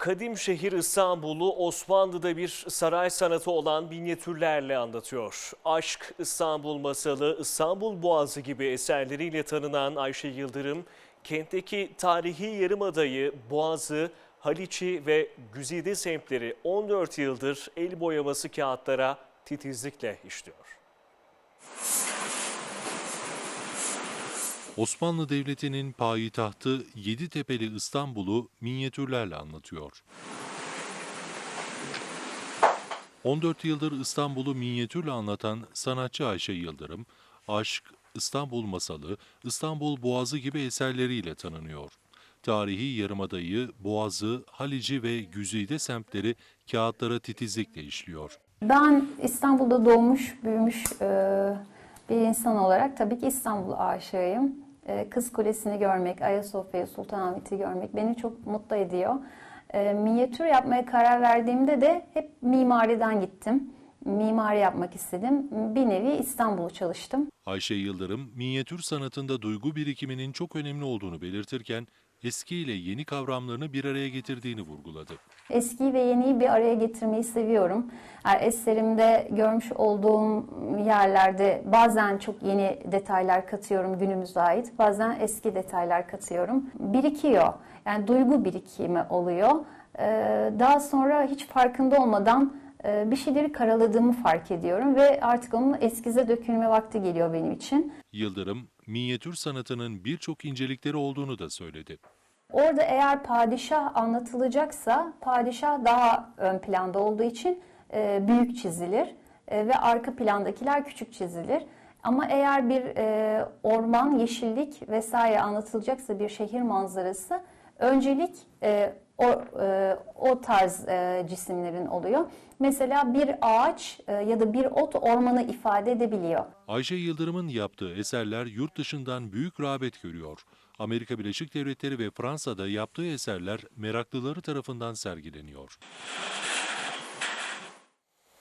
Kadim şehir İstanbul'u Osmanlı'da bir saray sanatı olan minyatürlerle anlatıyor. Aşk, İstanbul Masalı, İstanbul Boğazı gibi eserleriyle tanınan Ayşe Yıldırım, kentteki tarihi yarımadayı, Boğazı, Haliç'i ve Güzide semtleri 14 yıldır el boyaması kağıtlara titizlikle işliyor. Osmanlı Devleti'nin payitahtı Yeditepe'li İstanbul'u minyatürlerle anlatıyor. 14 yıldır İstanbul'u minyatürle anlatan sanatçı Ayşe Yıldırım, Aşk, İstanbul Masalı, İstanbul Boğazı gibi eserleriyle tanınıyor. Tarihi Yarımada'yı, Boğazı, Halici ve Güzide semtleri kağıtlara titizlikle işliyor. Ben İstanbul'da doğmuş, büyümüş e, bir insan olarak tabii ki İstanbul aşığıyım. E, Kız Kulesi'ni görmek, Ayasofya'yı, Sultanahmet'i görmek beni çok mutlu ediyor. E, Minyatür yapmaya karar verdiğimde de hep mimariden gittim. Mimari yapmak istedim. Bir nevi İstanbul'u çalıştım. Ayşe Yıldırım, minyatür sanatında duygu birikiminin çok önemli olduğunu belirtirken, eski ile yeni kavramlarını bir araya getirdiğini vurguladı. Eskiyi ve yeniyi bir araya getirmeyi seviyorum. Yani eserimde görmüş olduğum yerlerde bazen çok yeni detaylar katıyorum günümüze ait. Bazen eski detaylar katıyorum. Birikiyor. Yani duygu birikimi oluyor. Ee, Daha sonra hiç farkında olmadan bir şeyleri karaladığımı fark ediyorum ve artık onun eskize dökülme vakti geliyor benim için. Yıldırım, minyatür sanatının birçok incelikleri olduğunu da söyledi. Orada eğer padişah anlatılacaksa padişah daha ön planda olduğu için e, büyük çizilir e, ve arka plandakiler küçük çizilir. Ama eğer bir e, orman, yeşillik vesaire anlatılacaksa bir şehir manzarası öncelik e, o, e, o tarz e, cisimlerin oluyor. Mesela bir ağaç e, ya da bir ot ormanı ifade edebiliyor. Ayşe Yıldırım'ın yaptığı eserler yurt dışından büyük rağbet görüyor. Amerika Birleşik Devletleri ve Fransa'da yaptığı eserler meraklıları tarafından sergileniyor.